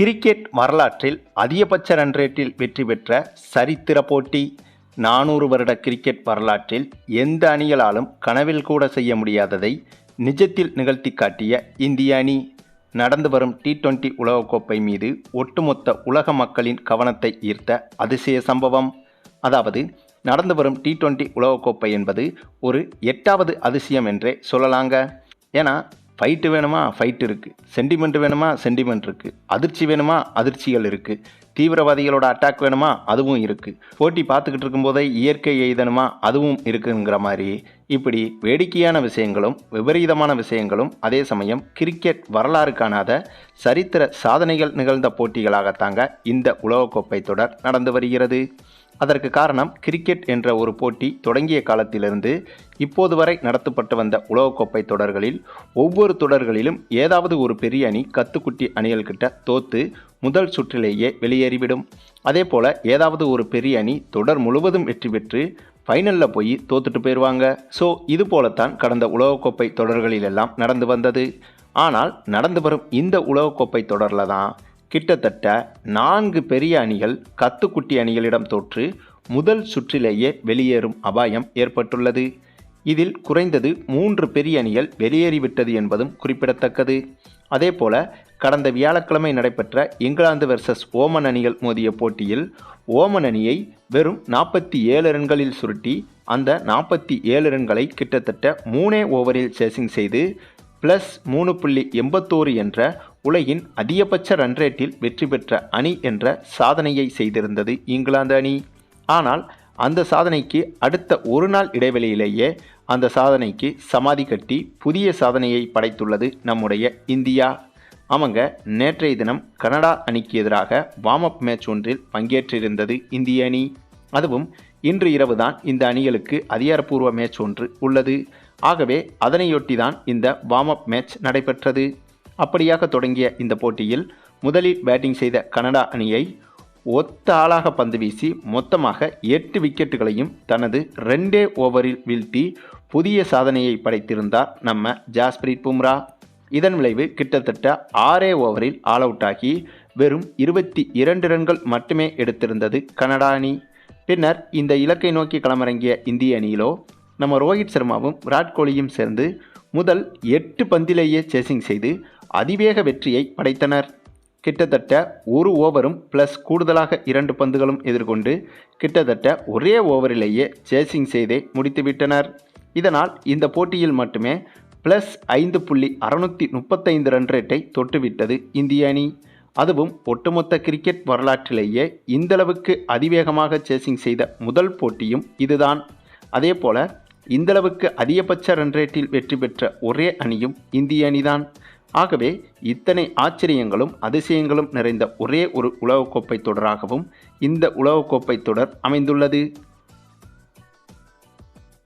Cricket வரலாற்றில் அதிகபட்ச run ரேட்டில் வெற்றி பெற்ற சரித்திர போட்டி. நானூறு வருட கிரிக்கெட் வரலாற்றில் எந்த அணிகளாலும் கனவில் கூட செய்ய முடியாததை நிஜத்தில் நிகழ்த்தி காட்டிய இந்திய அணி. நடந்து வரும் டி டுவெண்டி உலகக்கோப்பை மீது ஒட்டுமொத்த உலக மக்களின் கவனத்தை ஈர்த்த அதிசய சம்பவம். அதாவது நடந்து வரும் டி டுவெண்டி உலகக்கோப்பை என்பது ஒரு எட்டாவது அதிசயம் என்றே சொல்லலாங்க. ஏன்னா ஃபைட்டு வேணுமா? ஃபைட் இருக்குது சென்டிமெண்ட் வேணுமா? சென்டிமெண்ட் இருக்குது அதிர்ச்சி வேணுமா? அதிர்ச்சிகள் இருக்குது தீவிரவாதிகளோட அட்டாக் வேணுமா? அதுவும் இருக்குது போட்டி பார்த்துக்கிட்டு இருக்கும்போதே இயற்கை எய்தணுமா? அதுவும் இருக்குங்கிற மாதிரி இப்படி வேடிக்கையான விஷயங்களும் விபரீதமான விஷயங்களும் அதே சமயம் கிரிக்கெட் வரலாறு காணாத சரித்திர சாதனைகள் நிகழ்ந்த போட்டிகளாகத்தாங்க இந்த உலகக்கோப்பை தொடர் நடந்து வருகிறது. அதற்கு காரணம் கிரிக்கெட் என்ற ஒரு போட்டி தொடங்கிய காலத்திலிருந்து இப்போது வரை நடத்தப்பட்டு வந்த உலகக்கோப்பை தொடர்களில் ஒவ்வொரு தொடர்களிலும் ஏதாவது ஒரு பெரிய அணி கத்துக்குட்டி அணிகள் கிட்ட தோத்து முதல் சுற்றிலேயே வெளியேறிவிடும். அதே போல் ஏதாவது ஒரு பெரிய அணி தொடர் முழுவதும் வெற்றி பெற்று ஃபைனலில் போய் தோத்துட்டு போயிடுவாங்க ஸோ இது போலத்தான் கடந்த உலகக்கோப்பை தொடர்களிலெல்லாம் நடந்து வந்தது. ஆனால் நடந்து வரும் இந்த உலகக்கோப்பை தொடரில் தான் கிட்டத்தட்ட நான்கு பெரிய அணிகள் கத்துக்குட்டி அணிகளிடம் தோற்று முதல் சுற்றிலேயே வெளியேறும் அபாயம் ஏற்பட்டுள்ளது. இதில் குறைந்தது மூன்று பெரிய அணிகள் வெளியேறிவிட்டது என்பதும் குறிப்பிடத்தக்கது. அதேபோல கடந்த வியாழக்கிழமை நடைபெற்ற இங்கிலாந்து வெர்சஸ் ஓமன் அணிகள் மோதிய போட்டியில் ஓமன் அணியை வெறும் நாற்பத்தி ஏழு ரன்களில் சுருட்டி அந்த நாற்பத்தி ஏழு ரன்களை கிட்டத்தட்ட மூணே ஓவரில் சேசிங் செய்து பிளஸ் மூணு புள்ளி எண்பத்தோரு என்ற உலகின் அதிகபட்ச ரன் ரேட்டில் வெற்றி பெற்ற அணி என்ற சாதனையை செய்திருந்தது இங்கிலாந்து அணி. ஆனால் அந்த சாதனைக்கு அடுத்த ஒரு நாள் இடைவெளியிலேயே அந்த சாதனைக்கு சமாதி கட்டி புதிய சாதனையை படைத்துள்ளது நம்முடைய இந்தியா. ஆமாங்க நேற்றைய தினம் கனடா அணிக்கு எதிராக வார்ம் அப் மேட்ச் ஒன்றில் பங்கேற்றிருந்தது இந்திய அணி. அதுவும் இன்று இரவு தான் இந்த அணிகளுக்கு அதிகாரப்பூர்வ மேட்ச் ஒன்று உள்ளது. ஆகவே அதனையொட்டி தான் இந்த வார்ம் அப் மேட்ச் நடைபெற்றது. அப்படியாக தொடங்கிய இந்த போட்டியில் முதலில் பேட்டிங் செய்த கனடா அணியை ஒத்த ஆளாக பந்து வீசி மொத்தமாக எட்டு விக்கெட்டுகளையும் தனது ரெண்டே ஓவரில் வீழ்த்தி புதிய சாதனையை படைத்திருந்தார் நம்ம ஜாஸ்பிரீத் பும்ரா. இதன் விளைவு கிட்டத்தட்ட ஆறே ஓவரில் ஆல் அவுட் ஆகி வெறும் இருபத்தி இரண்டு ரன்கள் மட்டுமே எடுத்திருந்தது கனடா அணி. பின்னர் இந்த இலக்கை நோக்கி களமிறங்கிய இந்திய அணியிலோ நம்ம ரோஹித் சர்மாவும் விராட் கோலியும் சேர்ந்து முதல் எட்டு பந்திலேயே சேசிங் செய்து அதிவேக வெற்றியை படைத்தனர். கிட்டத்தட்ட ஒரு ஓவரும் ப்ளஸ் கூடுதலாக இரண்டு பந்துகளும் எதிர்கொண்டு கிட்டத்தட்ட ஒரே ஓவரிலேயே சேசிங் செய்தே முடித்துவிட்டனர். இதனால் இந்த போட்டியில் மட்டுமே ப்ளஸ் ஐந்து புள்ளி அறுநூற்றி முப்பத்தைந்து ரன் ரேட்டை தொட்டுவிட்டது இந்திய அணி. அதுவும் ஒட்டுமொத்த கிரிக்கெட் வரலாற்றிலேயே இந்தளவுக்கு அதிவேகமாக சேசிங் செய்த முதல் போட்டியும் இதுதான். அதே போல இந்தளவுக்கு அதிகபட்ச ரன் ரேட்டில் வெற்றி பெற்ற ஒரே அணியும் இந்திய அணிதான். ஆகவே இத்தனை ஆச்சரியங்களும் அதிசயங்களும் நிறைந்த ஒரே ஒரு உலகக்கோப்பை தொடராகவும் இந்த உலகக்கோப்பை தொடர் அமைந்துள்ளது.